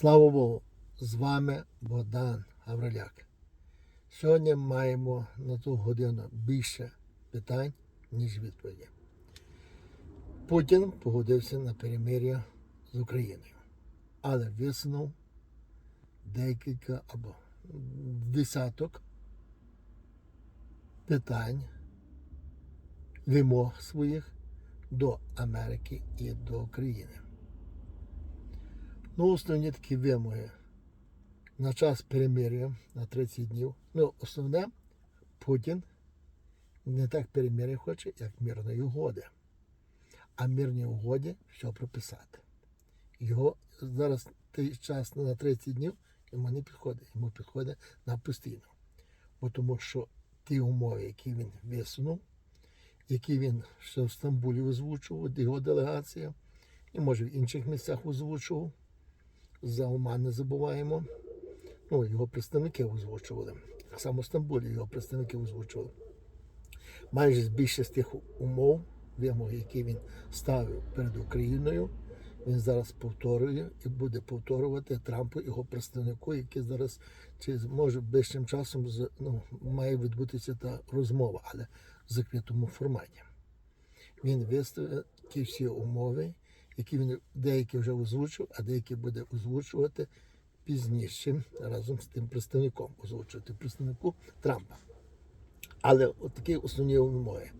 Слава Богу! З вами Богдан Гавриляк. Сьогодні маємо на ту годину більше питань, ніж відповіді. Путін погодився на перемир'я з Україною, але висунув декілька або десяток питань, вимог своїх до Америки і до України. Ну, основні такі вимоги на час перемир'я на 30 днів. Ну, основне, Путін не так перемир'я хоче, як мирної угоди. А мирній угоді все прописати. Його зараз той час на 30 днів йому не підходить. Йому підходить на постійно. Бо тому що ті умови, які він висунув, які він ще в Стамбулі озвучував, його делегація, і може в інших місцях озвучував, за Оман не забуваємо. Ну, його представники озвучували. Так само в Стамбулі його представники озвучували. Майже більшість тих умов, вимог, які він ставив перед Україною, він зараз повторює і буде повторювати Трампу, його представнику, який зараз чи може ближчим часом ну, має відбутися та розмова, але в закритому форматі. Він виставив ті всі умови, які він деякі вже озвучив, а деякі буде озвучувати пізніше разом з тим представником, озвучувати представнику Трампа. Але такі основні вимоги.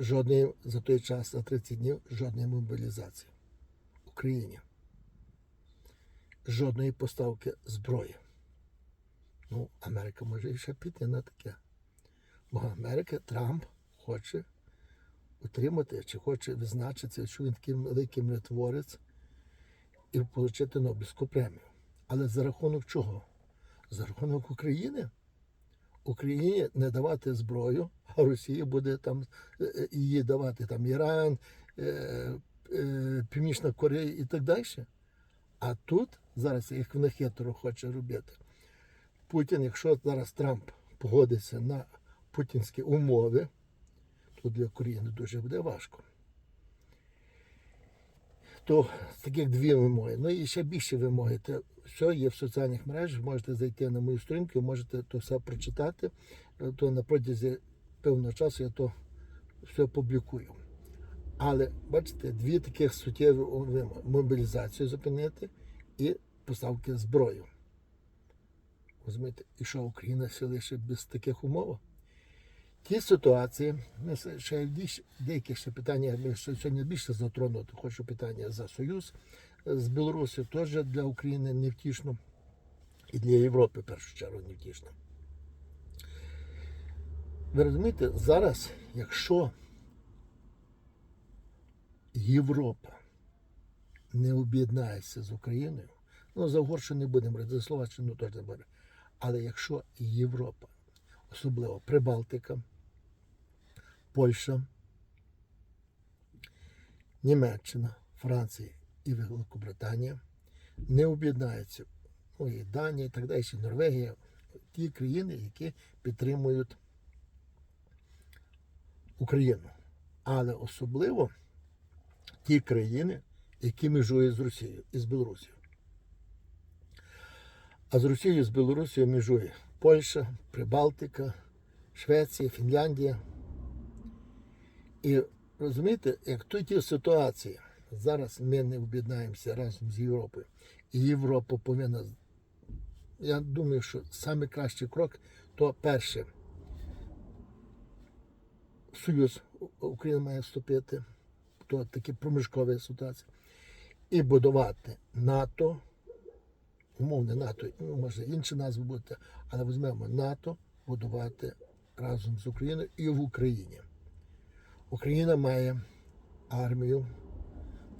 Жодної за той час, за 30 днів, жодної мобілізації в Україні. Жодної поставки зброї. Ну, Америка може ще піти на таке. Бо Америка, Трамп хоче утримати, чи хоче визначитися, що він такий великий миротворець і отримати Нобелівську премію. Але за рахунок чого? За рахунок України. Україні не давати зброю, а Росії буде там е, е, її давати там Іран, е, Північна Корея і так далі. А тут зараз як вони хитро хоче робити. Путін, якщо зараз Трамп погодиться на путінські умови, то для України дуже буде важко. То таких дві вимоги. Ну і ще більше вимоги. Це все є в соціальних мережах. Можете зайти на мою сторінку, можете то все прочитати. То на протязі певного часу я то все публікую. Але бачите, дві таких суттєві вимоги: мобілізацію зупинити і поставки зброї. Розумієте, і що Україна ще лише без таких умов? Ті ситуації, ми ще деякі ще питання, ми сьогодні більше затронути. Хочу питання за Союз з Білорусі теж для України невтішно. І для Європи в першу чергу невтішно. Ви розумієте, зараз, якщо Європа не об'єднається з Україною, ну за Угорщину не будемо за Словаччину теж не будемо. Але якщо Європа, особливо Прибалтика, Польща, Німеччина, Франція і Великобританія не об'єднаються, ну і Данія, і так далі, і Норвегія, ті країни, які підтримують Україну. Але особливо ті країни, які межують з Росією і з Білорусією. А з Росією з Білорусією межує Польща, Прибалтика, Швеція, Фінляндія. І розумієте, як в тій ситуації зараз ми не об'єднаємося разом з Європою, і Європа повинна. Я думаю, що найкращий крок то перше. Союз Україна має вступити, то такі проміжкова ситуація. І будувати НАТО, умовне НАТО, ну, може інші назви бути, але візьмемо НАТО, будувати разом з Україною і в Україні. Україна має армію,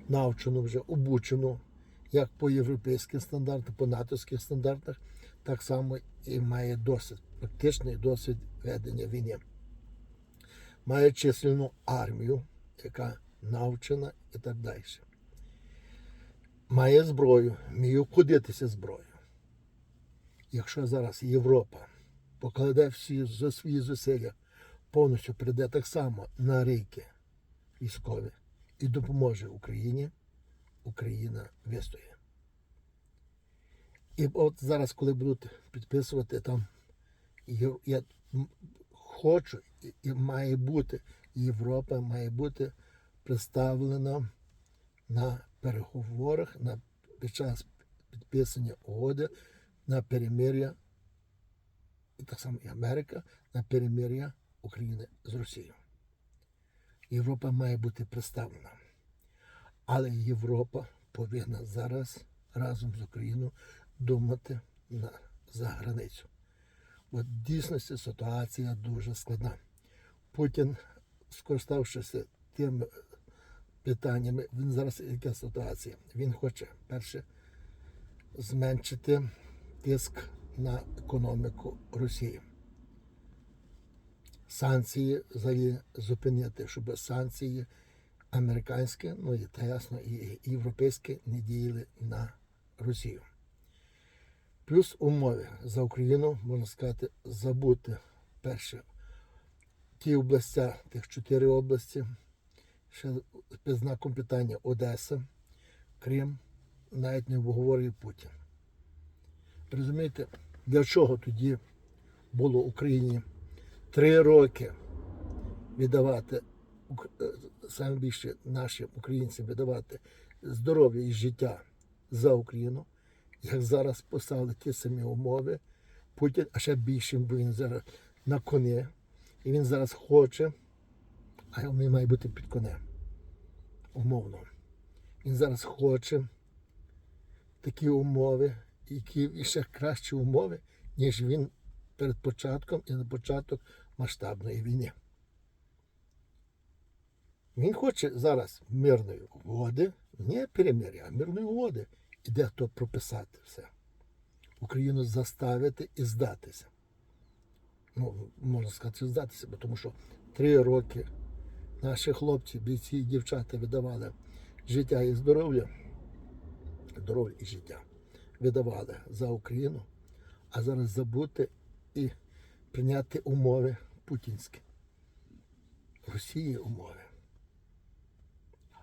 навчену вже, обучену, як по європейським стандартам, по натовських стандартах, так само і має досвід, практичний досвід ведення війни. Має численну армію, яка навчена і так далі. Має зброю, вміє обходитися зброєю. Якщо зараз Європа покладе всі за свої зусилля, повністю прийде так само на рейки військові і допоможе Україні, Україна вистоє. І от зараз, коли будуть підписувати там, я хочу і- має бути, Європа має бути представлена на переговорах на, під час підписання угоди на перемир'я, і так само і Америка, на перемир'я України з Росією. Європа має бути представлена. Але Європа повинна зараз разом з Україною думати на, за границю. Бо дійсності ситуація дуже складна. Путін, скориставшись тими питаннями, він зараз яка ситуація? Він хоче перше зменшити тиск на економіку Росії. Санкції взагалі зупинити, щоб санкції американські, ну і та ясно, і європейські не діяли на Росію. Плюс умови за Україну, можна сказати, забути перше. Ті областя, тих чотири області, ще під знаком питання Одеса, Крим, навіть не обговорює Путін. Розумієте, для чого тоді було Україні три роки віддавати е, саме нашим українцям віддавати здоров'я і життя за Україну, як зараз поставили ті самі умови, Путін, а ще більше, бо він зараз на коні, і він зараз хоче, а він має бути під конем. Умовно. Він зараз хоче такі умови, які і ще кращі умови, ніж він перед початком і на початок масштабної війни. Він хоче зараз мирної угоди, не перемир'я, а мирної угоди. І де хто прописати все. Україну заставити і здатися. Ну, можна сказати, здатися, бо тому що три роки наші хлопці, бійці і дівчата видавали життя і здоров'я, здоров'я і життя видавали за Україну, а зараз забути і прийняти умови путінські. Росії умови.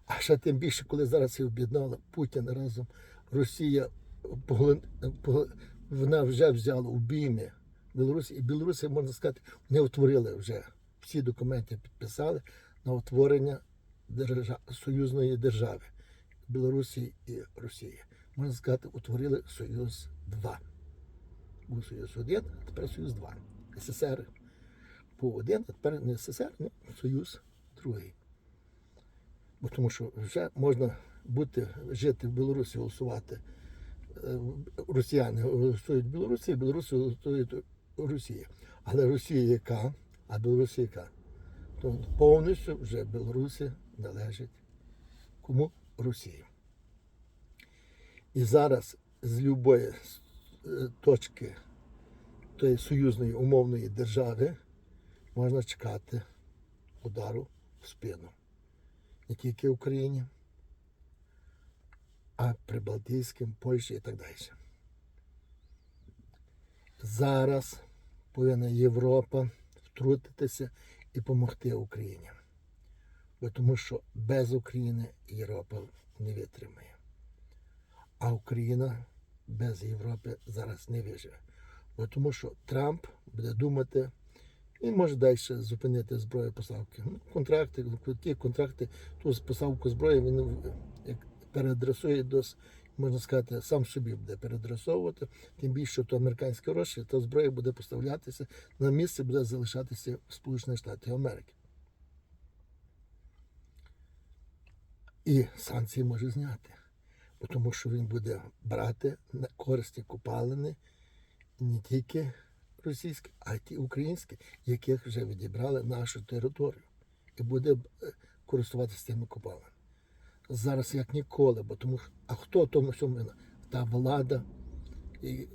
А ще тим більше, коли зараз і об'єднала Путін разом, Росія вона вже взяла у бійми Білорусі, і Білорусі, можна сказати, не утворили вже всі документи підписали на утворення держа... союзної держави Білорусі і Росії. Можна сказати, утворили Союз 2. Був Союз 1, а тепер Союз 2. СССР був один, а тепер не СССР, ну, Союз другий. Бо тому що вже можна бути, жити в Білорусі, голосувати. Е, Росіяни голосують Білорусі, білоруси голосують Росії. Але Росія яка, а Білорусі яка? То повністю вже Білорусі належить кому? Росії. І зараз з любої точки тої союзної умовної держави можна чекати удару в спину. Не тільки Україні, а Прибалтійським, Польщі і так далі. Зараз повинна Європа втрутитися і допомогти Україні. Бо тому що без України Європа не витримає. А Україна без Європи зараз не виживе. Бо тому що Трамп буде думати, він може далі зупинити зброю поставки. Ну, контракти, ті контракти, ту поставку зброї він як переадресує до, можна сказати, сам собі буде переадресовувати. Тим більше, що то американські гроші, то зброя буде поставлятися на місце, буде залишатися в Сполучених Штатах Америки. І санкції може зняти. Тому що він буде брати на корисні купалини не тільки російські, а й ті українські, яких вже відібрали нашу територію. І буде е, користуватися тими купалинами. Зараз як ніколи, бо тому а хто тому всьому винен? Та влада. І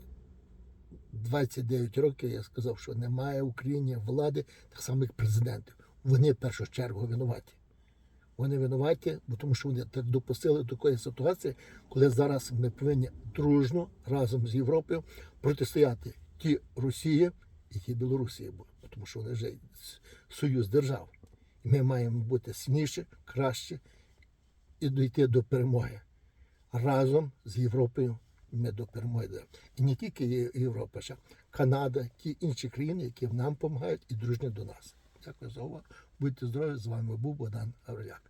29 років я сказав, що немає в Україні влади, так само як президентів. Вони в першу чергу винуваті. Вони винуваті, бо тому що вони так допустили такої ситуації, коли зараз ми повинні дружно разом з Європою протистояти ті Росії і ті бо тому що вони вже союз держав. І ми маємо бути сильніші, краще і дійти до перемоги разом з Європою ми до перемоги. І не тільки Європа, ще Канада, ті інші країни, які нам допомагають і дружні до нас. Дякую за увагу. Будьте здорові, з вами був Богдан Гавриляк.